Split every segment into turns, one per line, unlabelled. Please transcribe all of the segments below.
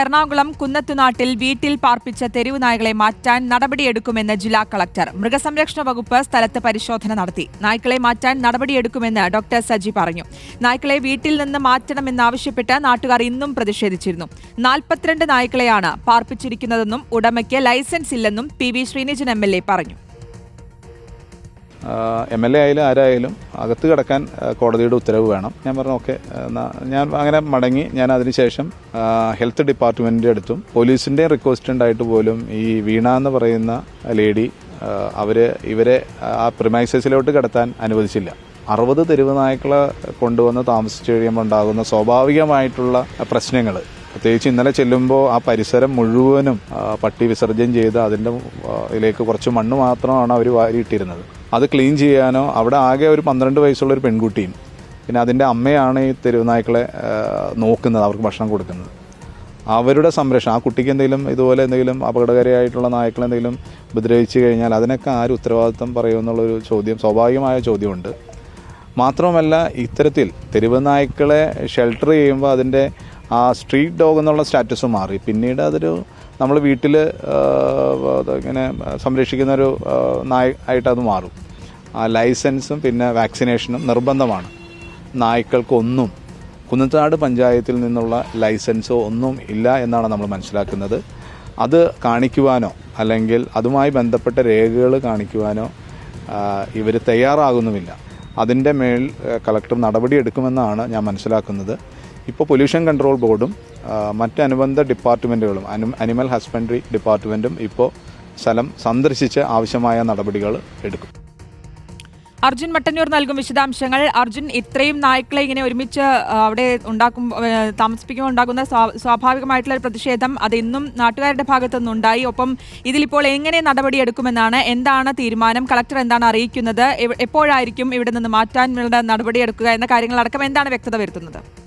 എറണാകുളം കുന്നത്തുനാട്ടിൽ വീട്ടിൽ പാർപ്പിച്ച തെരുവ് നായകളെ മാറ്റാൻ നടപടിയെടുക്കുമെന്ന് ജില്ലാ കളക്ടർ. മൃഗസംരക്ഷണ വകുപ്പ് സ്ഥലത്ത് പരിശോധന നടത്തി. നായ്ക്കളെ മാറ്റാൻ നടപടിയെടുക്കുമെന്ന് ഡോക്ടർ സജി പറഞ്ഞു. നായ്ക്കളെ വീട്ടിൽ നിന്ന് മാറ്റണമെന്നാവശ്യപ്പെട്ട് നാട്ടുകാർ ഇന്നും പ്രതിഷേധിച്ചിരുന്നു. നാൽപ്പത്തിരണ്ട് നായ്ക്കളെയാണ് പാർപ്പിച്ചിരിക്കുന്നതെന്നും ഉടമയ്ക്ക് ലൈസൻസ് ഇല്ലെന്നും P V Sreenijan M L A പറഞ്ഞു.
എം എൽ എ ആയാലും ആരായാലും അകത്ത് കിടക്കാൻ കോടതിയുടെ ഉത്തരവ് വേണം. ഞാൻ പറഞ്ഞു ഓക്കെ ഞാൻ അങ്ങനെ മടങ്ങി ഞാൻ അതിനുശേഷം ഹെൽത്ത് ഡിപ്പാർട്ട്മെന്റിന്റെ അടുത്തും പോലീസിന്റെ റിക്വസ്റ്റ് ഉണ്ടായിട്ട് പോലും ഈ വീണ എന്ന് പറയുന്ന ലേഡി അവർ ഇവരെ ആ പ്രിമൈസസിലോട്ട് കിടത്താൻ അനുവദിച്ചില്ല. അറുപത് തെരുവ് നായ്ക്കളെ കൊണ്ടുവന്ന് താമസിച്ചു കഴിയുമ്പോൾ ഉണ്ടാകുന്ന സ്വാഭാവികമായിട്ടുള്ള പ്രശ്നങ്ങൾ പ്രത്യേകിച്ച് ഇന്നലെ ചെല്ലുമ്പോൾ ആ പരിസരം മുഴുവനും പട്ടി വിസർജ്യം ചെയ്ത് അതിന്റെ ഇതിലേക്ക് കുറച്ച് മണ്ണ് മാത്രമാണ് അവർ വാരിയിട്ടിരുന്നത്. അത് ക്ലീൻ ചെയ്യാനോ അവിടെ ആകെ ഒരു പന്ത്രണ്ട് വയസ്സുള്ള ഒരു പെൺകുട്ടിയും. പിന്നെ അതിന്റെ അമ്മയാണ് ഈ തെരുവുനായ്ക്കളെ നോക്കുന്നത് അവർക്ക് ഭക്ഷണം കൊടുക്കുന്നത്. അവരുടെ സംരക്ഷണം ആ കുട്ടിക്ക് എന്തെങ്കിലും ഇതുപോലെ എന്തെങ്കിലും അപകടകാരിയായിട്ടുള്ള നായ്ക്കൾ എന്തെങ്കിലും ഉപദ്രവിച്ചു കഴിഞ്ഞാൽ അതിനൊക്കെ ആര് ഉത്തരവാദിത്വം പറയുമെന്നുള്ളൊരു ചോദ്യം സ്വാഭാവികമായ ചോദ്യമുണ്ട്. മാത്രമല്ല ഇത്തരത്തിൽ തെരുവ് നായ്ക്കളെ ഷെൽട്ടർ ചെയ്യുമ്പോൾ അതിന്റെ ആ സ്ട്രീറ്റ് ഡോഗ് എന്നുള്ള സ്റ്റാറ്റസ് മാറി. പിന്നീട് അതൊരു നമ്മൾ വീട്ടിൽ ഇങ്ങനെ സംരക്ഷിക്കുന്ന ഒരു നായ ആയിട്ട് അത് മാറും. ആ ലൈസൻസും പിന്നെ വാക്സിനേഷനും നിർബന്ധമാണ്. നായ്ക്കൾക്കൊന്നും കുന്നത്താട് പഞ്ചായത്തിൽ നിന്നുള്ള ലൈസൻസോ ഒന്നും ഇല്ല എന്നാണ് നമ്മൾ മനസ്സിലാക്കുന്നത്. അത് കാണിക്കുവാനോ അല്ലെങ്കിൽ അതുമായി ബന്ധപ്പെട്ട രേഖകൾ കാണിക്കുവാനോ ഇവർ തയ്യാറാകുന്നുമില്ല. അതിന്റെ മേൽ കളക്ടർ നടപടിയെടുക്കുമെന്നാണ് ഞാൻ മനസ്സിലാക്കുന്നത്. ഇപ്പോൾ പൊല്യൂഷൻ കൺട്രോൾ ബോർഡും മറ്റ് അനുബന്ധ ഡിപ്പാർട്ട്മെന്റുകളും അനു അനിമൽ ഹസ്ബൻഡറി ഡിപ്പാർട്ട്മെന്റും ഇപ്പോൾ സ്ഥലം സന്ദർശിച്ച് ആവശ്യമായ നടപടികൾ എടുക്കും.
അർജുൻ മട്ടന്നൂർ നൽകും വിശദാംശങ്ങൾ. അർജുൻ ഇത്രയും നായ്ക്കളെ ഇങ്ങനെ ഒരുമിച്ച് അവിടെ ഉണ്ടാക്കും താമസിപ്പിക്കുമ്പോൾ ഉണ്ടാകുന്ന സ്വാ- സ്വാഭാവികമായിട്ടുള്ള ഒരു പ്രതിഷേധം അത് ഇന്നും നാട്ടുകാരുടെ ഭാഗത്തുനിന്ന് ഉണ്ടായി. ഒപ്പം ഇതിലിപ്പോൾ എങ്ങനെ നടപടിയെടുക്കുമെന്നാണ് എന്താണ് തീരുമാനം? കളക്ടർ എന്താണ് അറിയിക്കുന്നത്? എപ്പോഴായിരിക്കും ഇവിടെ നിന്ന് മാറ്റാനുള്ള നടപടിയെടുക്കുക എന്ന കാര്യങ്ങളടക്കം എന്താണ് വ്യക്തത വരുത്തുന്നത്?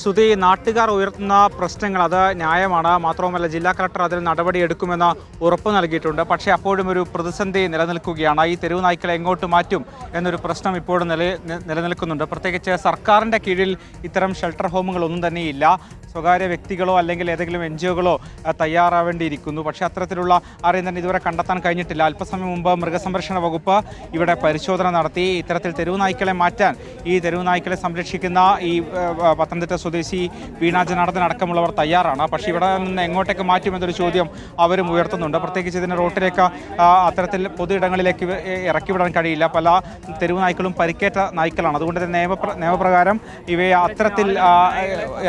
ശ്രുതി നാട്ടുകാർ ഉയർത്തുന്ന പ്രശ്നങ്ങൾ അത് ന്യായമാണ്. മാത്രവുമല്ല ജില്ലാ കളക്ടർ അതിൽ നടപടിയെടുക്കുമെന്ന് ഉറപ്പ് നൽകിയിട്ടുണ്ട്. പക്ഷേ അപ്പോഴും ഒരു പ്രതിസന്ധി നിലനിൽക്കുകയാണ്. ഈ തെരുവ് നായ്ക്കളെ എങ്ങോട്ട് മാറ്റും എന്നൊരു പ്രശ്നം ഇപ്പോഴും നില നിലനിൽക്കുന്നുണ്ട്. പ്രത്യേകിച്ച് സർക്കാരിന്റെ കീഴിൽ ഇത്തരം ഷെൽട്ടർ ഹോമുകളൊന്നും തന്നെയില്ല സ്വകാര്യ വ്യക്തികളോ അല്ലെങ്കിൽ ഏതെങ്കിലും എൻ ജി ഒകളോ തയ്യാറാവേണ്ടിയിരിക്കുന്നു. പക്ഷേ അത്തരത്തിലുള്ള ആരെയും തന്നെ ഇതുവരെ കണ്ടെത്താൻ കഴിഞ്ഞിട്ടില്ല. അല്പസമയം മുമ്പ് മൃഗസംരക്ഷണ വകുപ്പ് ഇവിടെ പരിശോധന നടത്തി ഇത്തരത്തിൽ തെരുവ് നായ്ക്കളെ മാറ്റാൻ ഈ തെരുവ് നായ്ക്കളെ സംരക്ഷിക്കുന്ന ഈ ഏഹ്, പത്തനംതിട്ട സ്വദേശി വീണ ജനാർദ്ദൻ അടക്കമുള്ളവർ തയ്യാറാണ്. പക്ഷേ ഇവിടെ നിന്ന് എങ്ങോട്ടേക്ക് മാറ്റുമെന്നൊരു ചോദ്യം അവരും ഉയർത്തുന്നുണ്ട്. പ്രത്യേകിച്ച് ഇതിന് റോട്ടിലേക്ക് അത്തരത്തിൽ പൊതു ഇടങ്ങളിലേക്ക് ഇറക്കിവിടാൻ ഇറക്കി വിടാൻ കഴിയില്ല. പല തെരുവ് നായ്ക്കളും പരിക്കേറ്റ നായ്ക്കളാണ്. അതുകൊണ്ട് തന്നെ നിയമപ്ര നിയമപ്രകാരം ഇവയെ അത്തരത്തിൽ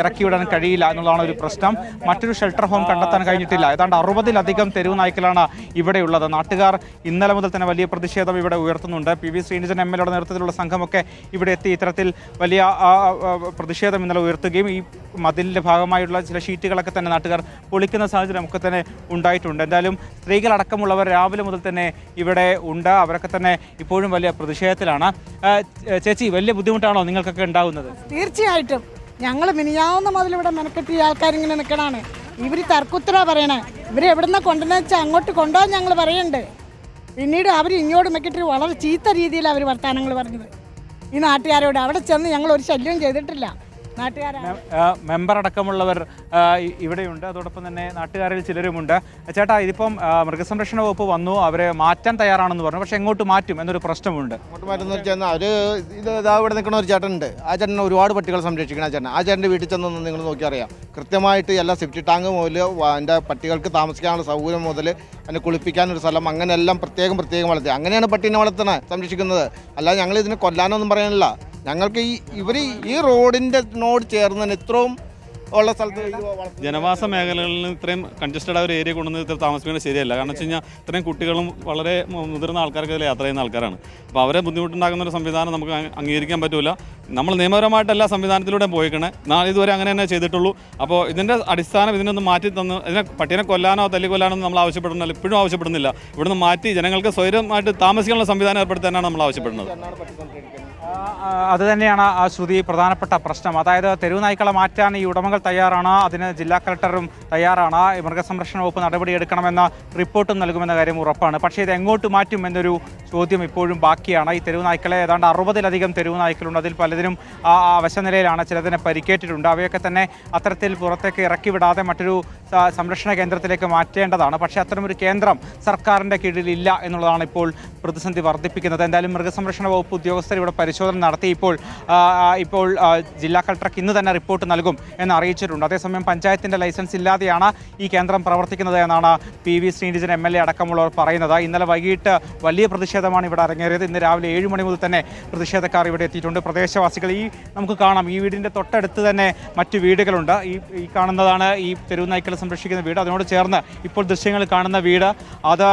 ഇറക്കിവിടാൻ ഇറക്കി വിടാൻ കഴിയില്ല എന്നുള്ളതാണ് ഒരു പ്രശ്നം. മറ്റൊരു ഷെൽട്ടർ ഹോം കണ്ടെത്താൻ കഴിഞ്ഞിട്ടില്ല. ഏതാണ്ട് അറുപതിലധികം തെരുവ് നായ്ക്കളാണ് ഇവിടെയുള്ളത്. നാട്ടുകാർ ഇന്നലെ മുതൽ തന്നെ വലിയ പ്രതിഷേധം ഇവിടെ ഉയർത്തുന്നുണ്ട്. P V Sreenijan M L എയുടെ നേതൃത്വത്തിലുള്ള സംഘമൊക്കെ ഇവിടെ എത്തി ഇത്തരത്തിൽ വലിയ പ്രതിഷേധം ഇന്നലെ ഉയർത്തുകയും ഈ മതിലിന്റെ ഭാഗമായിട്ടുള്ള ചില ഷീറ്റുകളൊക്കെ തന്നെ നാട്ടുകാർ പൊളിക്കുന്ന സാഹചര്യം ഒക്കെ തന്നെ ഉണ്ടായിട്ടുണ്ട്. എന്തായാലും സ്ത്രീകളടക്കമുള്ളവർ രാവിലെ മുതൽ തന്നെ ഇവിടെ ഉണ്ട്. അവരൊക്കെ തന്നെ ഇപ്പോഴും വലിയ പ്രതിഷേധത്തിലാണ്. ചേച്ചി വലിയ ബുദ്ധിമുട്ടാണോ നിങ്ങൾക്കൊക്കെ ഉണ്ടാകുന്നത്?
തീർച്ചയായിട്ടും. ഞങ്ങൾ മിനിയാവുന്ന മുതൽ ഇവിടെ മെനക്കെട്ടി ആൾക്കാരിങ്ങനെ നിൽക്കണാണ് ഇവർ തർക്കുത്തര പറയണേ. ഇവർ എവിടുന്ന കൊണ്ടുവന്ന് വെച്ചാൽ അങ്ങോട്ട് കൊണ്ടുപോകാൻ ഞങ്ങൾ പറയുന്നുണ്ട് പിന്നീട് അവർ ഇങ്ങോട്ട് മെക്കിട്ട് വളരെ ചീത്ത രീതിയിൽ അവർ വർത്തമാനങ്ങൾ പറഞ്ഞത്. ഈ നാട്ടുകാരോട് അവിടെ ചെന്ന് ഞങ്ങൾ ഒരു ശല്യവും ചെയ്തിട്ടില്ല.
മെമ്പർ അടക്കമുള്ളവർ ഇവിടെയുണ്ട്. അതോടൊപ്പം തന്നെ നാട്ടുകാരിൽ ചിലരുമുണ്ട്. ചേട്ടാ ഇതിപ്പം മൃഗസംരക്ഷണ വകുപ്പ് വന്നു. അവരെ മാറ്റാൻ തയ്യാറാണെന്ന് പറഞ്ഞു. പക്ഷെ എങ്ങോട്ട് മാറ്റും എന്നൊരു പ്രശ്നമുണ്ട്.
അങ്ങോട്ട് മാറ്റുന്ന വെച്ചാൽ അവർ ഇത് ഇതാ ഇവിടെ നിൽക്കുന്ന ഒരു ചേട്ടനുണ്ട്. ആ ചേട്ടൻ ഒരുപാട് പട്ടികളെ സംരക്ഷിക്കുന്ന ആ ചേട്ടൻ. ആ ചേട്ടന്റെ വീട്ടിൽ ചെന്നൊന്ന് നിങ്ങൾ നോക്കി അറിയാം കൃത്യമായിട്ട് എല്ലാ സെഫ്റ്റി ടാങ്ക് മുതൽ എന്റെ പട്ടികൾക്ക് താമസിക്കാനുള്ള സൗകര്യം മുതൽ അതിനെ കുളിപ്പിക്കാനൊരു സ്ഥലം അങ്ങനെയെല്ലാം പ്രത്യേകം പ്രത്യേകം വളർത്തി. അങ്ങനെയാണ് പട്ടീനെ വളർത്തുന്നത് സംരക്ഷിക്കുന്നത്. അല്ലാതെ ഞങ്ങൾ ഇതിനെ കൊല്ലാനൊന്നും പറയാനില്ല. ഞങ്ങൾക്ക് ഈ ഇവർ ഈ റോഡിന്റെ നോട് ചേർന്ന് തന്നെ ഇത്രയും ഉള്ള സ്ഥലത്ത്
ജനവാസ മേഖലകളിൽ നിന്ന് ഇത്രയും കൺജസ്റ്റഡ് ആ ഒരു ഏരിയ കൊണ്ടുവന്ന് ഇത്ര താമസിക്കുന്നത് ശരിയല്ല. കാരണം വെച്ച് കഴിഞ്ഞാൽ ഇത്രയും കുട്ടികളും വളരെ മുതിർന്ന ആൾക്കാർക്ക് ഇതിൽ യാത്ര ചെയ്യുന്ന ആൾക്കാരാണ്. അപ്പോൾ അവരെ ബുദ്ധിമുട്ടുണ്ടാക്കുന്ന ഒരു സംവിധാനം നമുക്ക് അംഗീകരിക്കാൻ പറ്റില്ല നമ്മൾ നിയമപരമായിട്ടല്ല എല്ലാ സംവിധാനത്തിലൂടെ പോയിക്കണേ. നാളെ ഇതുവരെ അങ്ങനെ തന്നെ ചെയ്തിട്ടുള്ളൂ. അപ്പോൾ ഇതിന്റെ അടിസ്ഥാനം ഇതിനൊന്ന് മാറ്റി തന്ന് ഇതിനെ പട്ടീനെ കൊല്ലാനോ തല്ലിക്കൊല്ലാനോ കൊല്ലാനോ നമ്മൾ ആവശ്യപ്പെടുന്നില്ല. ഇപ്പോഴും ആവശ്യപ്പെടുന്നില്ല. ഇവിടുന്ന് മാറ്റി ജനങ്ങൾക്ക് സ്വൈരമായിട്ട് താമസിക്കാനുള്ള സംവിധാനം ഏർപ്പെടുത്താനാണ് നമ്മൾ ആവശ്യപ്പെടുന്നത്.
അത് തന്നെയാണ് ആ ശ്രുതി പ്രധാനപ്പെട്ട പ്രശ്നം. അതായത് തെരുവ് നായ്ക്കളെ മാറ്റാൻ ഈ ഉടമകൾ തയ്യാറാണ് അതിന് ജില്ലാ കളക്ടറും തയ്യാറാണ്. മൃഗസംരക്ഷണ വകുപ്പ് നടപടിയെടുക്കണമെന്ന റിപ്പോർട്ടും നൽകുമെന്ന കാര്യം ഉറപ്പാണ്. പക്ഷേ ഇത് എങ്ങോട്ട് മാറ്റും എന്നൊരു ചോദ്യം ഇപ്പോഴും ബാക്കിയാണ്. ഈ തെരുവ് നായ്ക്കളെ ഏതാണ്ട് അറുപതിലധികം തെരുവ് നായ്ക്കളുണ്ട്. അതിൽ പലതിനും ആ അവശനിലയിലാണ് ചിലതിനെ പരിക്കേറ്റിട്ടുണ്ട്. അവയൊക്കെ തന്നെ അത്തരത്തിൽ പുറത്തേക്ക് ഇറക്കി വിടാതെ മറ്റൊരു സംരക്ഷണ കേന്ദ്രത്തിലേക്ക് മാറ്റേണ്ടതാണ്. പക്ഷേ അത്തരമൊരു കേന്ദ്രം സർക്കാരിന്റെ കീഴിൽ ഇല്ല എന്നുള്ളതാണ് ഇപ്പോൾ പ്രതിസന്ധി വർദ്ധിപ്പിക്കുന്നത്. എന്തായാലും മൃഗസംരക്ഷണ വകുപ്പ് ഉദ്യോഗസ്ഥർ ഇവിടെ പരിശോധന നടത്തി ഇപ്പോൾ ഇപ്പോൾ ജില്ലാ കളക്ടർക്ക് ഇന്ന് തന്നെ റിപ്പോർട്ട് നൽകും എന്ന് അറിയിച്ചിട്ടുണ്ട്. അതേസമയം പഞ്ചായത്തിന്റെ ലൈസൻസ് ഇല്ലാതെയാണ് ഈ കേന്ദ്രം പ്രവർത്തിക്കുന്നത് എന്നാണ് P V Sreenijan M L A അടക്കമുള്ളവർ പറയുന്നത്. ഇന്നലെ വൈകിട്ട് വലിയ പ്രതിഷേധമാണ് ഇവിടെ അരങ്ങേറിയത്. ഇന്ന് രാവിലെ ഏഴ് മണി മുതൽ തന്നെ പ്രതിഷേധക്കാർ ഇവിടെ എത്തിയിട്ടുണ്ട്. പ്രദേശവാസികൾ ഈ നമുക്ക് കാണാം. ഈ വീടിന്റെ തൊട്ടടുത്ത് തന്നെ മറ്റു വീടുകളുണ്ട്. ഈ ഈ കാണുന്നതാണ് ഈ തെരുവ് നായ്ക്കളെ സംരക്ഷിക്കുന്ന വീട്. അതിനോട് ചേർന്ന് ഇപ്പോൾ ദൃശ്യങ്ങൾ കാണുന്ന വീട്. അത്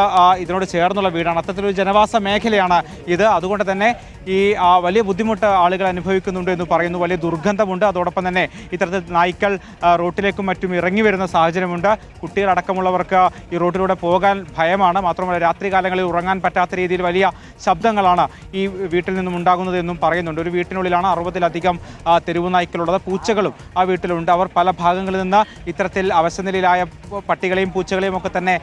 ഇതിനോട് ചേർന്നുള്ള വീടാണ്. അത്തരത്തിലൊരു ജനവാസ മേഖലയാണ് ഇത്. അതുകൊണ്ട് തന്നെ ഈ വലിയ ബുദ്ധിമുട്ട് ആളുകൾ അനുഭവിക്കുന്നുണ്ട് എന്ന് പറയുന്നു. വലിയ ദുർഗന്ധമുണ്ട്. അതോടൊപ്പം തന്നെ ഇത്തരത്തിൽ നായ്ക്കൾ റോട്ടിലേക്കും മറ്റും ഇറങ്ങി വരുന്ന സാഹചര്യമുണ്ട്. കുട്ടികളടക്കമുള്ളവർക്ക് ഈ റോട്ടിലൂടെ പോകാൻ ഭയമാണ്. മാത്രമല്ല രാത്രികാലങ്ങളിൽ ഉറങ്ങാൻ പറ്റാത്ത രീതിയിൽ വലിയ ശബ്ദങ്ങളാണ് ഈ വീട്ടിൽ നിന്നും ഉണ്ടാകുന്നത് എന്നും പറയുന്നുണ്ട്. ഒരു വീട്ടിനുള്ളിലാണ് അറുപതിലധികം തെരുവു നായ്ക്കളുള്ളത്. പൂച്ചകളും ആ വീട്ടിലുണ്ട്. അവർ പല ഭാഗങ്ങളിൽ നിന്ന് ഇത്തരത്തിൽ അവശനിലയിലായ പട്ടികളെയും പൂച്ചകളെയും ഒക്കെ തന്നെ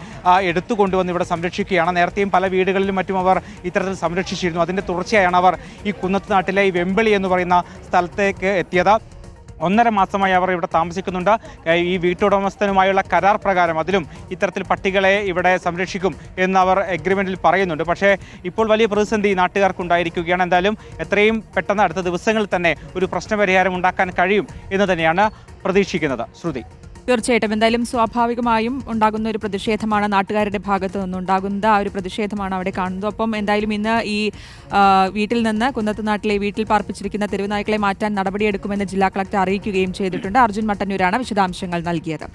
എടുത്തു കൊണ്ടുവന്ന് ഇവിടെ സംരക്ഷിക്കുകയാണ്. നേരത്തെയും പല വീടുകളിലും മറ്റും അവർ ഇത്തരത്തിൽ സംരക്ഷിച്ചിരുന്നു. അതിന്റെ തുടർച്ചയായാണ് അവർ ഈ കുന്നത്ത് നാട്ടിലെ ഈ വെമ്പിളി എന്ന് പറയുന്ന സ്ഥലത്തേക്ക് എത്തിയത്. ഒന്നര മാസമായി അവർ ഇവിടെ താമസിക്കുന്നുണ്ട്. ഈ വീട്ടുടമസ്ഥനുമായുള്ള കരാർ പ്രകാരം അതിലും ഇത്തരത്തിൽ പട്ടികളെ ഇവിടെ സംരക്ഷിക്കും എന്ന് അവർ എഗ്രിമെന്റിൽ പറയുന്നുണ്ട്. പക്ഷേ ഇപ്പോൾ വലിയ പ്രതിസന്ധി നാട്ടുകാർക്കുണ്ടായിരിക്കുകയാണ്. എന്തായാലും എത്രയും പെട്ടെന്ന് അടുത്ത ദിവസങ്ങളിൽ തന്നെ ഒരു പ്രശ്നപരിഹാരം ഉണ്ടാക്കാൻ കഴിയും എന്ന് തന്നെയാണ് പ്രതീക്ഷിക്കുന്നത്. ശ്രുതി.
തീർച്ചയായിട്ടും. എന്തായാലും സ്വാഭാവികമായും ഉണ്ടാകുന്ന ഒരു പ്രതിഷേധമാണ് നാട്ടുകാരുടെ ഭാഗത്തു നിന്നുണ്ടാകുന്നത് ആ ഒരു പ്രതിഷേധമാണ് അവിടെ കാണുന്നത്. ഒപ്പം എന്തായാലും ഇന്ന് ഈ വീട്ടിൽ നിന്ന് കുന്നത്ത് നാട്ടിലെ വീട്ടിൽ പാർപ്പിച്ചിരിക്കുന്ന തെരുവ് നായ്ക്കളെ മാറ്റാൻ നടപടിയെടുക്കുമെന്ന് ജില്ലാ കളക്ടർ അറിയിക്കുകയും ചെയ്തിട്ടുണ്ട്. അർജുൻ മട്ടന്നൂരാണ് വിശദാംശങ്ങൾ നൽകിയത്.